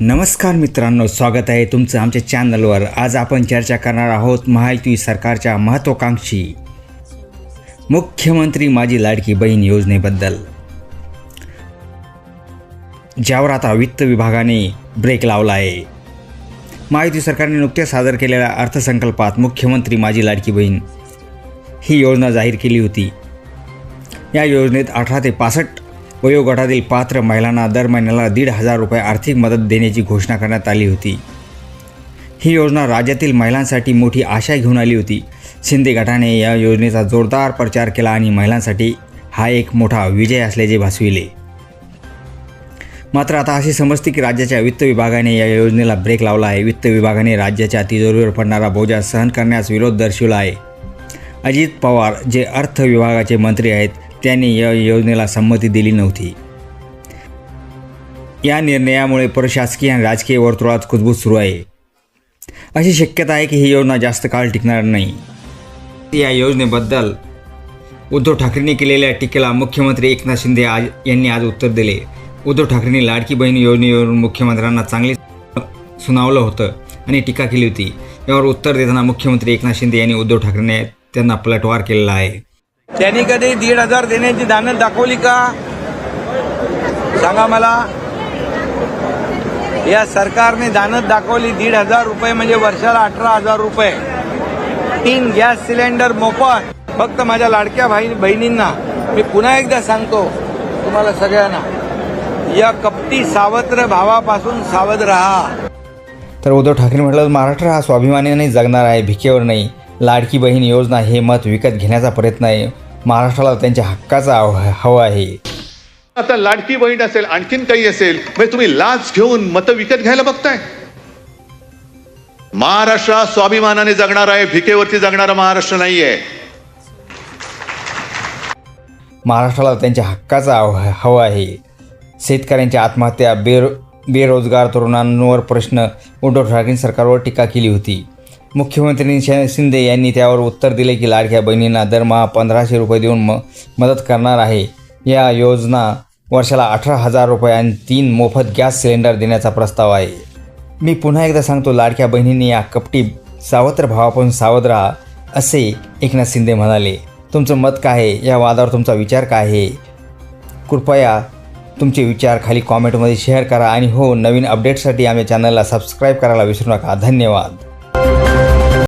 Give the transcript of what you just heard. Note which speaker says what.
Speaker 1: नमस्कार मित्रांनो स्वागत आहे तुमचं आमच्या चॅनलवर. आज आपण चर्चा करणार आहोत महायुती सरकारच्या महत्त्वाकांक्षी मुख्यमंत्री माझी लाडकी बहीण योजनेबद्दल. ज्यावर आता वित्त विभागाने ब्रेक लावला आहे. महायुती सरकारने नुकत्याच सादर केलेल्या अर्थसंकल्पात मुख्यमंत्री माझी लाडकी बहीण ही योजना जाहीर केली होती. या योजनेत अठरा ते पासष्ट वयोगटातील पात्र महिलांना दर महिन्याला दीड हजार रुपये आर्थिक मदत देण्याची घोषणा करण्यात आली होती. ही योजना राज्यातील महिलांसाठी मोठी आशा घेऊन आली होती. शिंदे गटाने या योजनेचा जोरदार प्रचार केला आणि महिलांसाठी हा एक मोठा विजय असल्याचे भासविले. मात्र आता असे समजते की राज्याच्या वित्त विभागाने या योजनेला ब्रेक लावला आहे. वित्त विभागाने राज्याच्या तिजोरीवर पडणारा बोजा सहन करण्यास विरोध दर्शविला आहे. अजित पवार जे अर्थ विभागाचे मंत्री आहेत त्यांनी या योजनेला संमती दिली नव्हती. या निर्णयामुळे प्रशासकीय आणि राजकीय वर्तुळात कुजबूज सुरू आहे. अशी शक्यता आहे की ही योजना जास्त काळ टिकणार नाही. या योजनेबद्दल उद्धव ठाकरेंनी केलेल्या टीकेला मुख्यमंत्री एकनाथ शिंदे आज यांनी आज उत्तर दिले. उद्धव ठाकरेंनी लाडकी बहीण योजनेवरून मुख्यमंत्र्यांना चांगले सुनावलं होतं आणि टीका केली होती. यावर उत्तर देताना मुख्यमंत्री एकनाथ शिंदे यांनी उद्धव ठाकरेंनी त्यांना पलटवार केलेला आहे.
Speaker 2: त्यांनी कधी दीड हजार देण्याची दानत दाखवली का? सांगा मला. या सरकारने दानत दाखवली दीड हजार रुपये म्हणजे वर्षाला अठरा हजार रुपये. तीन गॅस सिलेंडर मोफत. फक्त माझ्या लाडक्या भाई बहिणींना. मी पुन्हा एकदा सांगतो तुम्हाला सगळ्यांना. या कपटी सावत्र भावापासून सावध राहा.
Speaker 1: तर उद्धव ठाकरे म्हटलं महाराष्ट्र हा स्वाभिमानाने जगणार आहे भिकेवर नाही. लाडकी बहीण योजना हे मत विकत घेण्याचा प्रयत्न आहे. महाराष्ट्राला त्यांच्या हक्काचा हव- आहे.
Speaker 3: आता लाडकी बहीण असेल आणखीन काही असेल म्हणजे तुम्ही लाच घेऊन मतं विकत घ्यायला बघताय? महाराष्ट्र स्वाभिमानाने जगणार आहे भिकेवरती जगणारा महाराष्ट्र नाहीये.
Speaker 1: महाराष्ट्राला त्यांच्या हक्काचा हव- हवा आहे. शेतकऱ्यांच्या आत्महत्या बेरो बेरोजगार तरुणांवर प्रश्न उद्धव ठाकरे सरकारवर टीका केली होती. मुख्यमंत्री शिंदे यांनी त्यावर उत्तर दिले की लाडक्या बहिणींना दरमहा पंधराशे रुपये देऊन म मदत करणार आहे. या योजना वर्षाला अठरा हजार रुपये आणि तीन मोफत गॅस सिलेंडर देण्याचा प्रस्ताव आहे. मी पुन्हा एकदा सांगतो लाडक्या बहिणींनी या कपटी सावत्र भावापासून सावध राहा असे एकनाथ शिंदे म्हणाले. तुमचं मत काय आहे? या वादावर तुमचा विचार काय आहे? कृपया तुमचे विचार खाली कॉमेंटमध्ये शेअर करा आणि हो नवीन अपडेट्ससाठी आमच्या चॅनलला सबस्क्राईब करायला विसरू नका. धन्यवाद.